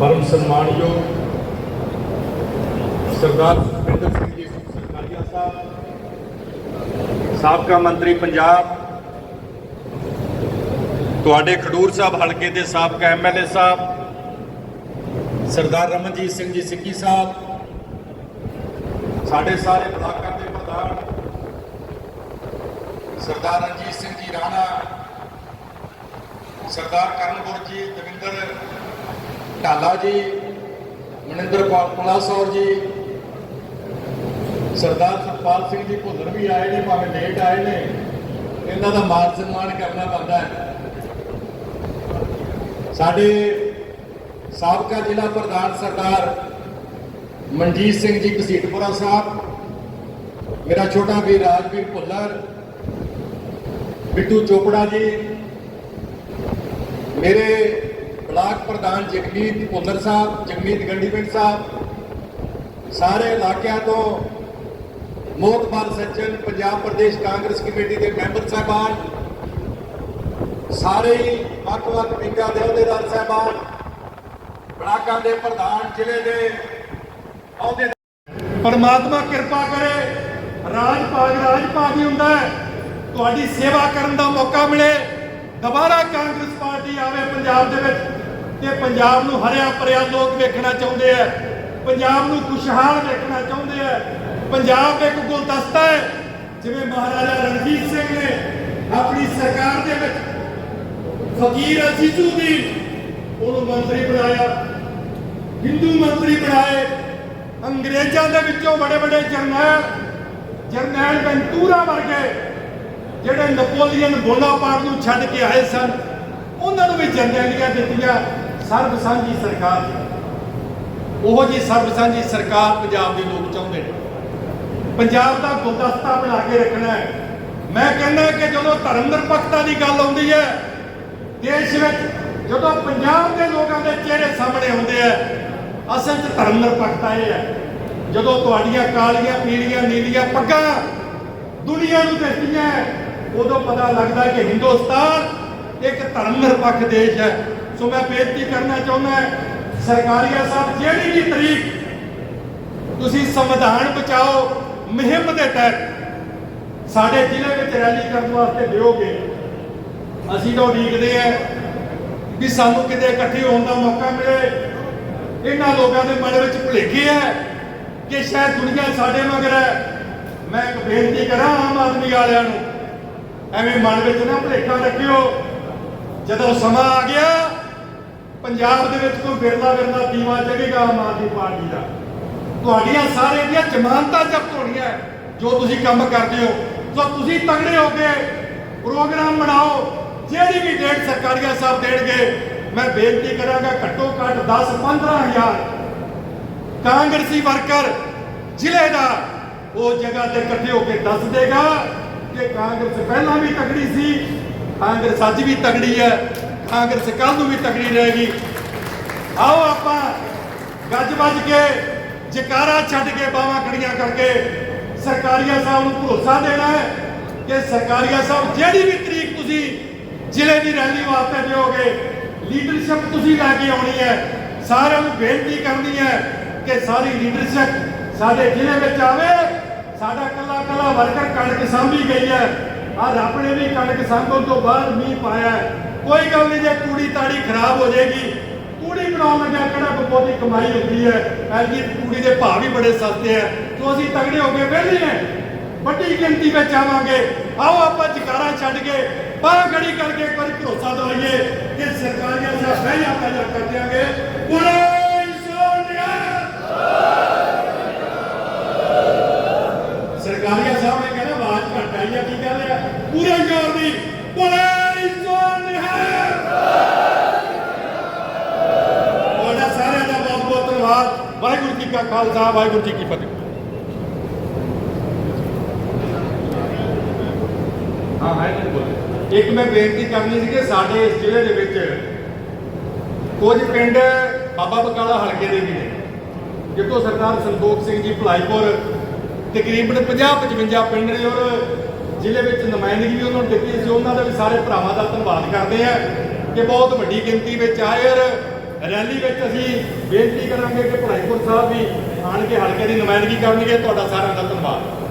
ਪਰਮ ਸਨਮਾਨਯੋਗ ਸਰਦਾਰ ਸੁਖਵਿੰਦਰ ਸਿੰਘ ਜੀ, ਸਰਕਾਰੀਆ ਸਾਹਿਬ, ਸਾਬਕਾ ਮੰਤਰੀ ਪੰਜਾਬ, ਤੁਹਾਡੇ ਖਡੂਰ ਸਾਹਿਬ ਹਲਕੇ ਦੇ ਸਾਬਕਾ ਐਮਐਲਏ ਸਾਹਿਬ, ਸਰਦਾਰ ਰਮਨਜੀਤ ਸਿੰਘ ਜੀ ਸਿੱਕੀ ਸਾਹਿਬ, ਸਾਡੇ ਸਾਰੇ ਬਲਾਕਾਂ ਦੇ ਪ੍ਰਧਾਨ, ਸਰਦਾਰ ਰਣਜੀਤ ਸਿੰਘ ਜੀ ਰਾਣਾ, ਸਰਦਾਰ ਕਰਨਗੁਰ ਜੀ ਦਵਿੰਦਰ ਢਾਲਾ ਜੀ, ਮਨਿੰਦਰ ਪਾਲ ਪਲਾਸੌਰ ਜੀ, ਸਰਦਾਰ ਸੁਖਪਾਲ ਸਿੰਘ ਜੀ ਭੁੱਲਰ ਵੀ ਆਏ ਨੇ, ਭਾਵੇਂ ਲੇਟ ਆਏ ਨੇ। ਇਹਨਾਂ ਦਾ ਮਾਨ ਸਨਮਾਨ ਕਰਨਾ ਬਣਦਾ ਹੈ। ਸਾਡੇ ਸਾਬਕਾ ਜ਼ਿਲ੍ਹਾ ਪ੍ਰਧਾਨ ਸਰਦਾਰ ਮਨਜੀਤ ਸਿੰਘ ਜੀ ਘਸੀਟਪੁਰਾ ਸਾਹਿਬ, ਮੇਰਾ ਛੋਟਾ ਵੀਰ ਰਾਜਵੀਰ ਭੁੱਲਰ, ਬਿੱਟੂ ਚੋਪੜਾ ਜੀ, ਮੇਰੇ ਬਲਾਕ ਪ੍ਰਧਾਨ ਜਗਮੀਤ ਭੁੱਲਰ ਸਾਹਿਬ, ਜਗਮੀਤ ਗੰਡੀਪਿੰਡ ਸਾਹਿਬ, ਸਾਰੇ ਇਲਾਕਿਆਂ ਤੋਂ ਮੋਹਤਬਾਰ ਸੱਜਣ ਪੰਜਾਬ ਪ੍ਰਦੇਸ਼ ਕਾਂਗਰਸ ਕਮੇਟੀ ਦੇ ਮੈਂਬਰ ਸਾਹਿਬਾਨ, ਸਾਰੇ ਹੀ ਵੱਖ-ਵੱਖ ਵਿੰਗਾਂ ਦੇ ਅਹੁਦੇਦਾਰ ਸਾਹਿਬਾਨ, ਬਲਾਕਾਂ ਦੇ ਪ੍ਰਧਾਨ ਜ਼ਿਲ੍ਹੇ ਦੇ ਅਹੁਦੇ ਪਰਮਾਤਮਾ ਕਿਰਪਾ ਕਰੇ ਰਾਜ ਭਾਗ ਰਾਜ ਭਾਗ ਹੀ ਹੁੰਦਾ ਹੈ, ਤੁਹਾਡੀ ਸੇਵਾ ਕਰਨ ਦਾ ਮੌਕਾ ਮਿਲੇ, ਦੁਬਾਰਾ ਕਾਂਗਰਸ ਪਾਰਟੀ ਆਵੇ ਪੰਜਾਬ ਦੇ ਵਿੱਚ। ਤੇ ਪੰਜਾਬ ਨੂੰ ਹਰਿਆ ਭਰਿਆ ਲੋਕ ਵੇਖਣਾ ਚਾਹੁੰਦੇ ਆ। ਪੰਜਾਬ ਨੂੰ ਖੁਸ਼ਹਾਲ ਵੇਖਣਾ ਚਾਹੁੰਦੇ ਆ। ਪੰਜਾਬ ਇੱਕ ਗੁਲਦਸਤਾ ਹੈ। ਜਿਵੇਂ ਮਹਾਰਾਜਾ ਰਣਜੀਤ ਸਿੰਘ ਨੇ ਆਪਣੀ ਸਰਕਾਰ ਦੇ ਵਿੱਚ ਫਕੀਰ ਅਜ਼ੀਜ਼ੁਦੀਨ ਉਹਨੂੰ ਮੰਤਰੀ ਬਣਾਇਆ, ਹਿੰਦੂ ਮੰਤਰੀ ਬਣਾਏ। ਅੰਗਰੇਜ਼ਾਂ ਦੇ ਵਿੱਚੋਂ ਬੜੇ ਬੜੇ ਜਰਨੈਲ ਜਰਨੈਲ ਵੈਂਟੂਰਾ ਵਰਗੇ ਜਿਹੜੇ ਨਪੋਲੀਅਨ ਬੋਨਾਪਾਰਟ ਨੂੰ ਛੱਡ ਕੇ ਆਏ ਸਨ, ਉਹਨਾਂ ਨੂੰ ਵੀ ਜਰਨੈਲੀਆਂ ਦਿੱਤੀਆਂ। ਸਰਬ ਸਾਂਝੀ ਸਰਕਾਰ ਉਹ ਜੀ ਸਰਬ ਸਾਂਝੀ ਸਰਕਾਰ ਪੰਜਾਬ ਦੇ ਲੋਕ ਚਾਹੁੰਦੇ ਨੇ। ਪੰਜਾਬ ਦਾ ਗੁਲਦਸਤਾ ਬਣਾ ਕੇ ਰੱਖਣਾ ਹੈ। ਮੈਂ ਕਹਿੰਦਾ ਕਿ ਜਦੋਂ ਧਰਮ ਨਿਰਪੱਖਤਾ ਦੀ ਗੱਲ ਆਉਂਦੀ ਹੈ, ਦੇਸ਼ ਵਿੱਚ ਜਦੋਂ ਪੰਜਾਬ ਦੇ ਲੋਕਾਂ ਦੇ ਚਿਹਰੇ ਸਾਹਮਣੇ ਆਉਂਦੇ ਆ ਅਸਲ 'ਚ ਧਰਮ ਨਿਰਪੱਖਤਾ ਇਹ ਹੈ। ਜਦੋਂ ਤੁਹਾਡੀਆਂ ਕਾਲੀਆਂ, ਪੀਲੀਆਂ, ਨੀਲੀਆਂ ਪੱਗਾਂ ਦੁਨੀਆ ਨੂੰ ਦਿਖਦੀਆਂ ਉਦੋਂ ਪਤਾ ਲੱਗਦਾ ਕਿ ਹਿੰਦੁਸਤਾਨ ਇੱਕ ਧਰਮ ਨਿਰਪੱਖ ਦੇਸ਼ ਹੈ। ਸੋ ਮੈਂ ਬੇਨਤੀ ਕਰਨਾ ਚਾਹੁੰਦਾ ਸਰਕਾਰੀਆ ਸਾਹਿਬ, ਜਿਹੜੀ ਵੀ ਤਰੀਕ ਤੁਸੀਂ ਸੰਵਿਧਾਨ ਬਚਾਓ, ਮੁਹਿੰਮ ਦੇ ਤਹਿਤ ਸਾਡੇ ਜ਼ਿਲ੍ਹੇ ਵਿੱਚ ਰੈਲੀ ਕਰਨ ਵਾਸਤੇ ਦਿਓਗੇ, ਅਸੀਂ ਤਾਂ ਉਡੀਕਦੇ ਆ ਵੀ ਸਾਨੂੰ ਕਿਤੇ ਇਕੱਠੇ ਹੋਣ ਦਾ ਮੌਕਾ ਮਿਲੇ। ਇਹਨਾਂ ਲੋਕਾਂ ਦੇ ਮਨ ਵਿੱਚ ਭੁਲੇਖੇ ਹੈ ਕਿ ਸ਼ਾਇਦ ਦੁਨੀਆ ਸਾਡੇ ਮਗਰ ਹੈ। ਮੈਂ ਇੱਕ ਬੇਨਤੀ ਕਰਾਂ ਆਮ ਆਦਮੀ ਵਾਲਿਆਂ ਨੂੰ, ਐਵੇਂ ਮਨ ਵਿੱਚ ਨਾ ਭੁਲੇਖਾ ਰੱਖਿਓ। ਜਦੋਂ ਸਮਾਂ ਆ ਗਿਆ ਪੰਜਾਬ ਦੇ ਵਿੱਚ ਕੋਈ ਬਿਰਲਾ ਬਿਰਲਾ ਦੀਵਾ ਜਗੇਗਾ ਆਮ ਆਦਮੀ ਪਾਰਟੀ ਦਾ। ਤੁਹਾਡੀਆਂ ਸਾਰਿਆਂ ਦੀਆਂ ਜ਼ਮਾਨਤਾਂ ਜ਼ਬਤ ਹੋਣੀਆਂ ਜੋ ਤੁਸੀਂ ਕੰਮ ਕਰਦੇ ਹੋ ਸੋ ਤੁਸੀਂ ਤਗੜੇ ਹੋ ਕੇ ਪ੍ਰੋਗਰਾਮ ਬਣਾਓ, ਜਿਹੜੀ ਵੀ ਡੇਟ ਸਰਕਾਰੀਆ ਸਾਹਿਬ ਦੇਣਗੇ, ਮੈਂ ਬੇਨਤੀ ਕਰਾਂਗਾ ਘੱਟੋ ਘੱਟ 10 15000 ਕਾਂਗਰਸੀ ਵਰਕਰ ਜ਼ਿਲ੍ਹੇ ਦਾ ਉਹ ਜਗ੍ਹਾ ਤੇ ਇਕੱਠੇ ਹੋ ਕੇ ਦੱਸ ਦੇਗਾ ਕਿ ਕਾਂਗਰਸ ਪਹਿਲਾਂ ਵੀ ਤਗੜੀ ਸੀ, ਕਾਂਗਰਸ ਅੱਜ ਵੀ ਤਗੜੀ ਹੈ। ਕਾਂਗਰਸ ਕੱਲ ਨੂੰ ਵੀ ਤਕੜੀ ਰਹੇਗੀ। ਆਓ ਆਪਾਂ ਗੱਜ ਵੱਜ ਕੇ ਜਕਾਰਾ ਛੱਡ ਕੇ ਬਾਹਾਂ ਖੜੀਆਂ ਕਰਕੇ ਸਰਕਾਰੀਆ ਸਾਹਿਬ ਨੂੰ ਭਰੋਸਾ ਦੇਣਾ ਹੈ ਕਿ ਸਰਕਾਰੀਆ ਸਾਹਿਬ ਜਿਹੜੀ ਵੀ ਤਰੀਕ ਤੁਸੀਂ ਜ਼ਿਲ੍ਹੇ ਦੀ ਰੈਲੀ ਵਾਸਤੇ ਦਿਓਗੇ ਲੀਡਰਸ਼ਿਪ ਤੁਸੀਂ ਲੈ ਕੇ ਆਉਣੀ ਹੈ। ਸਾਰਿਆਂ ਨੂੰ ਬੇਨਤੀ ਕਰਨੀ ਹੈ ਕਿ ਸਾਰੀ ਲੀਡਰਸ਼ਿਪ ਸਾਡੇ ਜ਼ਿਲ੍ਹੇ ਵਿੱਚ ਆਵੇ। ਸਾਡਾ ਕੱਲਾ ਕੱਲਾ ਵਰਕਰ ਕਣਕ ਸਾਂਭੀ ਗਈ ਹੈ। ਆ ਰੱਬ ਨੇ ਵੀ ਕਣਕ ਸਾਂਭਣ ਤੋਂ ਬਾਅਦ ਮੀਂਹ ਪਾਇਆ ਕੋਈ ਗੱਲ ਨਹੀਂ, ਜੇ ਤੂੜੀ ਤਾੜੀ ਖਰਾਬ ਹੋ ਜਾਏਗੀ, ਤੂੜੀ ਬਣਾਉਣ ਲੱਗਿਆ ਕਿਹੜਾ ਕੋਈ ਬਹੁਤੀ ਕਮਾਈ ਹੁੰਦੀ ਹੈ? ਐਲਜੀ ਤੂੜੀ ਦੇ ਭਾਅ ਵੀ ਬੜੇ ਸਸਤੇ ਆ ਤੋਂ ਅਸੀਂ ਤਗੜੇ ਹੋ ਕੇ ਵਿਹਲੇ ਹਾਂ। ਵੱਡੀ ਗਿਣਤੀ ਵਿੱਚ ਆਵਾਂਗੇ। ਆਓ, ਆਪਾਂ ਜਕਾਰਾ ਛੱਡ ਕੇ ਬਾਹ ਖੜੀ ਕਰਕੇ ਇੱਕ ਵਾਰੀ ਭਰੋਸਾ ਦਵਾਈਏ ਕਿ ਸਰਕਾਰੀਆਂ ਸਾਹਿਬ ਬਹਿ ਕਰ ਦਿਆਂਗੇ ਬੋਲੇ ਸੋਨਿਆ ਸਰਕਾਰੀਆ ਸਾਹਿਬ ਨੇ ਕਹਿੰਦਾ ਆਵਾਜ਼ ਘੱਟ ਆਈ ਆ ਕੀ ਕਹਿੰਦੇ ਆ ਪੂਰੇ ਜ਼ੋਰ ਦੀ ਬੋਲੇ ਸੋਨਿਆ ਤੁਹਾਡਾ ਸਾਰਿਆਂ ਦਾ ਬਹੁਤ ਬਹੁਤ ਧੰਨਵਾਦ ਵਾਹਿਗੁਰੂ ਜੀ ਕਾ ਖਾਲਸਾ ਵਾਹਿਗੁਰੂ ਜੀ ਕੀ ਫਤਿਹ। ਹਾਂ ਹੈ ਜੀ ਬੋਲੋ। ਇੱਕ ਮੈਂ ਬੇਨਤੀ ਕਰਨੀ ਸੀ ਕਿ ਸਾਡੇ ਇਸ ਜ਼ਿਲ੍ਹੇ ਦੇ ਵਿੱਚ ਕੁਝ ਪਿੰਡ ਬਾਬਾ ਬਕਾਲਾ ਹਲਕੇ ਦੇ ਵੀ ਨੇ ਜਿੱਥੋਂ ਸਰਦਾਰ ਸੰਤੋਖ ਸਿੰਘ ਜੀ ਭਲਾਈਪੁਰ ਤਕਰੀਬਨ 50 55 ਪਿੰਡ ਨੇ ਔਰ ਜ਼ਿਲ੍ਹੇ ਵਿੱਚ ਨੁਮਾਇੰਦਗੀ ਵੀ ਉਹਨਾਂ ਨੂੰ ਦਿੱਤੀ ਸੀ। ਉਹਨਾਂ ਦਾ ਵੀ ਸਾਰੇ ਭਰਾਵਾਂ ਦਾ ਧੰਨਵਾਦ ਕਰਦੇ ਆ ਕਿ ਬਹੁਤ ਵੱਡੀ ਗਿਣਤੀ ਵਿੱਚ ਆਏ ਔਰ ਰੈਲੀ ਵਿੱਚ ਅਸੀਂ ਬੇਨਤੀ ਕਰਾਂਗੇ ਕਿ ਭਲਾਈਪੁਰ ਸਾਹਿਬ ਵੀ ਆਣ ਕੇ ਹਲਕੇ ਦੀ ਨੁਮਾਇੰਦਗੀ ਕਰਨਗੇ। ਤੁਹਾਡਾ ਸਾਰਿਆਂ ਦਾ ਧੰਨਵਾਦ।